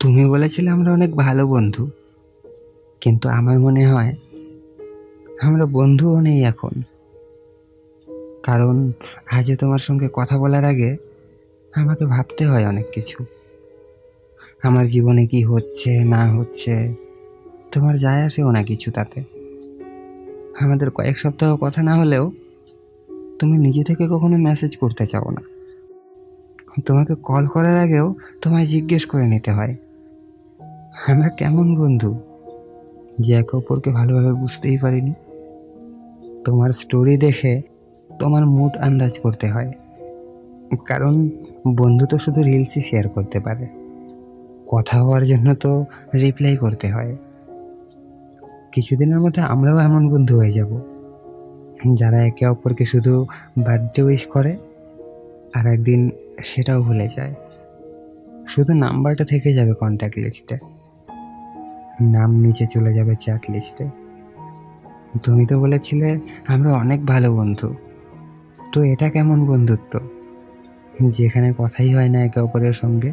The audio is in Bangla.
তুমি বলেছিলে আমরা অনেক ভালো বন্ধু, কিন্তু আমার মনে হয় আমরা বন্ধুও নেই এখন। কারণ আজও তোমার সঙ্গে কথা বলার আগে আমাকে ভাবতে হয় অনেক কিছু। আমার জীবনে কি হচ্ছে, না হচ্ছে, তোমার যায় আসেও না কিছু তাতে। আমাদের কয়েক সপ্তাহ কথা না হলেও তুমি নিজে থেকে কখনো মেসেজ করতে চাও না। তোমাকে কল করার আগেও তোমায় জিজ্ঞেস করে নিতে হয়। আমরা কেমন বন্ধু যে একে অপরকে ভালোভাবে বুঝতেই পারিনি? তোমার স্টোরি দেখে তোমার মুড আন্দাজ করতে হয়। কারণ বন্ধু তো শুধু রিলসই শেয়ার করতে পারে। কথা হওয়ার জন্য তো রিপ্লাই করতে হয়। কিছুদিনের মধ্যে আমরাও এমন বন্ধু হয়ে যাব। যারা একে অপরকে শুধু বার্থডে উইশ করে আর একদিন সেটাও ভুলে যায়। শুধু নাম্বারটা থেকে যাবে কন্ট্যাক্ট লিস্টে নাম নিচে চলে যাবে চ্যাট লিস্টে তুমি তো বলেছিলে আমরা অনেক ভালো বন্ধু। তো এটা কেমন বন্ধুত্ব? যেখানে কথাই হয় না একে অপরের সঙ্গে।